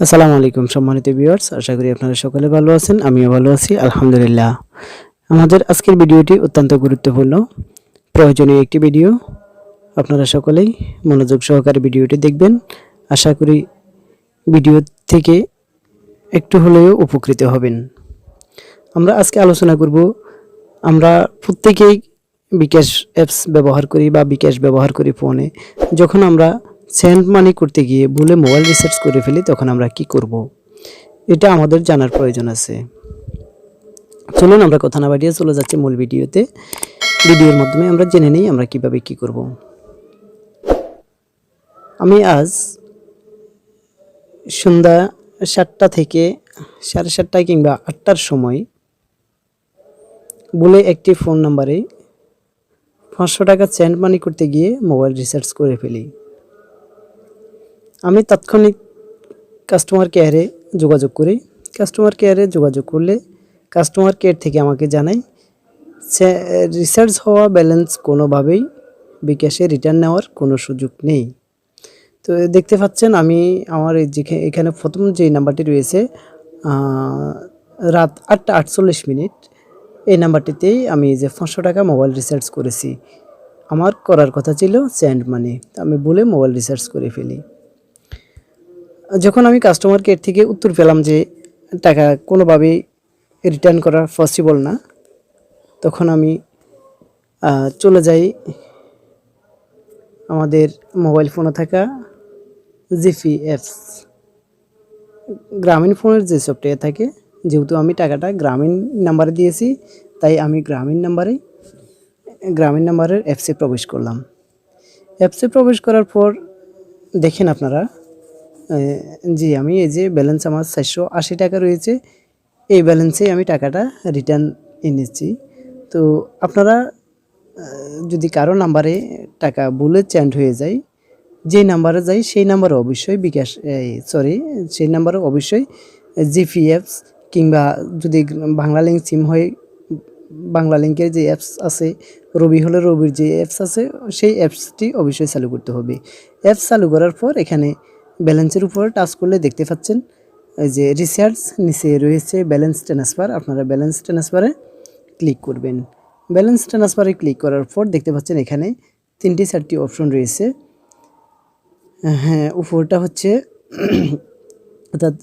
আসসালামু আলাইকুম, সম্মানিত ভিউয়ার্স আশা করি আপনারা সকলে ভালো আছেন, আমিও ভালো আছি, আলহামদুলিল্লাহ। আমাদের আজকের ভিডিওটি অত্যন্ত গুরুত্বপূর্ণ, প্রয়োজনীয় একটি ভিডিও। আপনারা সকলেই মনোযোগ সহকারে ভিডিওটি দেখবেন। আশা করি ভিডিও থেকে একটু হলেও উপকৃত হবেন। আমরা আজকে আলোচনা করব, আমরা প্রত্যেকেই বিকাশ অ্যাপস ব্যবহার করি বা বিকাশ ব্যবহার করি ফোনে যখন আমরা সেন্ড মানি করতে গিয়ে ভুলে মোবাইল রিসার্চ করে ফেলি, তখন আমরা কি করব? এটা আমাদের জানার প্রয়োজন আছে। চলুন আমরা কথা না বাড়িয়ে চলে যাচ্ছি মূল ভিডিওতে। ভিডিওর মাধ্যমে আমরা জেনে নিই আমরা কীভাবে কি করব। আমি আজ সন্ধ্যা সাতটা থেকে সাড়ে সাতটা কিংবা আটটার সময় বলে একটি ফোন নাম্বারে পাঁচশো টাকা সেন্ড মানি করতে গিয়ে মোবাইল রিচার্জ করে ফেলি। আমি তাৎক্ষণিক কাস্টমার কেয়ারে যোগাযোগ করি। কাস্টমার কেয়ারে যোগাযোগ করলে কাস্টমার কেয়ার থেকে আমাকে জানায়। রিচার্জ হওয়া ব্যালেন্স কোনোভাবেই বিকাশে রিটার্ন নেওয়ার কোনো সুযোগ নেই। তো দেখতে পাচ্ছেন আমি আমার এখানে প্রথম যে নাম্বারটি রয়েছে রাত আটটা আটচল্লিশ মিনিট, এই নাম্বারটিতেই আমি যে পাঁচশো টাকা মোবাইল রিচার্জ করেছি, আমার করার কথা ছিল স্যান্ড মানি আমি বলে মোবাইল রিচার্জ করে ফেলি। যখন আমি কাস্টমার কেয়ার থেকে উত্তর পেলাম যে টাকা কোনোভাবেই রিটার্ন করা পসিবল না, তখন আমি চলে যাই আমাদের মোবাইল ফোনে থাকা জিপি অ্যাপস গ্রামীণ ফোনের যে সফটওয়্যার থাকে, যেহেতু আমি টাকাটা গ্রামীণ নাম্বারে দিয়েছি, তাই আমি গ্রামীণ নাম্বারে গ্রামীণ নাম্বারের অ্যাপসে প্রবেশ করলাম। অ্যাপসে প্রবেশ করার পর দেখেন আপনারা জি, আমি এই যে ব্যালেন্স আমার চারশো আশি টাকা রয়েছে, এই ব্যালেন্সেই আমি টাকাটা রিটার্ন এনেছি তো আপনারা যদি কারও নাম্বারে টাকা ভুলে চেঞ্জ হয়ে যায় যে নাম্বারে যাই সেই নাম্বারে অবশ্যই বিকাশ সরি সেই নাম্বারে অবশ্যই জিপিএফস কিংবা যদি বাংলা লিঙ্ক সিম হয়, বাংলা লিঙ্কের যে অ্যাপস আছে, রবি হলে রবির যে অ্যাপস আছে, সেই অ্যাপসটি অবশ্যই চালু করতে হবে। অ্যাপস চালু করার পর এখানে ব্যালেন্সের উপর টাচ করলে দেখতে পাচ্ছেন, এই যে রিচার্জ নিচে রয়েছে ব্যালেন্স ট্রান্সফার আপনারা ব্যালেন্স ট্রান্সফারে ক্লিক করবেন। ব্যালেন্স ট্রান্সফারে ক্লিক করার পর দেখতে পাচ্ছেন এখানে তিনটি চারটি অপশন রয়েছে। হ্যাঁ উপরটা হচ্ছে, অর্থাৎ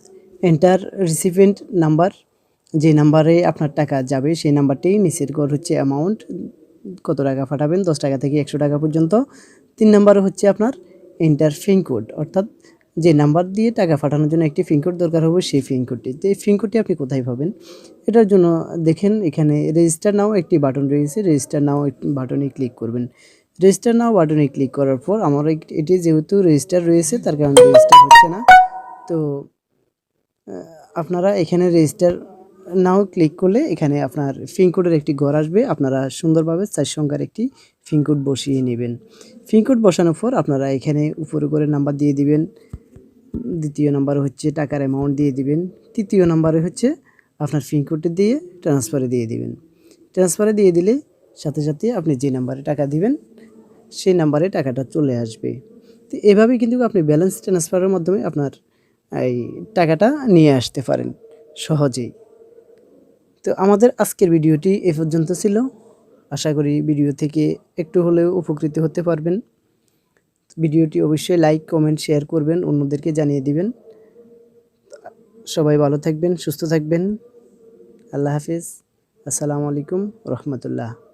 এন্টার রিসিপেন্ট নাম্বার যে নাম্বারে আপনার টাকা যাবে, সেই নাম্বারটি নিচের ঘর হচ্ছে অ্যামাউন্ট কত টাকা পাঠাবেন? দশ টাকা থেকে একশো টাকা পর্যন্ত। তিন নাম্বারে হচ্ছে আপনার এন্টার ফিং কোড অর্থাৎ যে নাম্বার দিয়ে টাকা পাঠানোর জন্য একটি ফিং কোড দরকার হবে, সেই ফিং কোডটি তো এই ফিং কোডটি আপনি কোথায় পাবেন? এটার জন্য দেখেন, এখানে রেজিস্টার নাও একটি বাটন রয়েছে। রেজিস্টার নাও বাটনে ক্লিক করবেন। রেজিস্টার নাও বাটনে ক্লিক করার পর আমার এটি যেহেতু রেজিস্টার রয়েছে, তার কারণে রেজিস্টার হচ্ছে না। তো আপনারা এখানে রেজিস্টার নাও ক্লিক করলে এখানে আপনার ফিনকোডের একটি ঘর আসবে। আপনারা সুন্দরভাবে চার সংখ্যার একটি ফিনকোড বসিয়ে নেবেন। ফিনকোড বসানোর পর আপনারা এখানে উপরে করে নাম্বার দিয়ে দিবেন। দ্বিতীয় নাম্বার হচ্ছে টাকার অ্যামাউন্ট দিয়ে দিবেন। তৃতীয় নাম্বারে হচ্ছে আপনার ফিনকোডটি দিয়ে ট্রান্সফারে দিয়ে দিবেন। ট্রান্সফারে দিয়ে দিলে সাথে সাথে আপনি যে নাম্বারে টাকা দিবেন, সেই নাম্বারে টাকাটা চলে আসবে। তো এভাবেই কিন্তু আপনি ব্যালেন্স ট্রান্সফারের মাধ্যমে আপনার এই টাকাটা নিয়ে আসতে পারেন সহজেই। তো আমাদের আজকের ভিডিওটি এ পর্যন্ত ছিল। আশা করি ভিডিও থেকে একটু হলেও উপকৃত হতে পারবেন। ভিডিওটি অবশ্যই লাইক, কমেন্ট, শেয়ার করবেন, অন্যদেরকে জানিয়ে দিবেন। সবাই ভালো থাকবেন, সুস্থ থাকবেন। আল্লাহ হাফিজ। আসসালামু আলাইকুম রহমতুল্লাহ।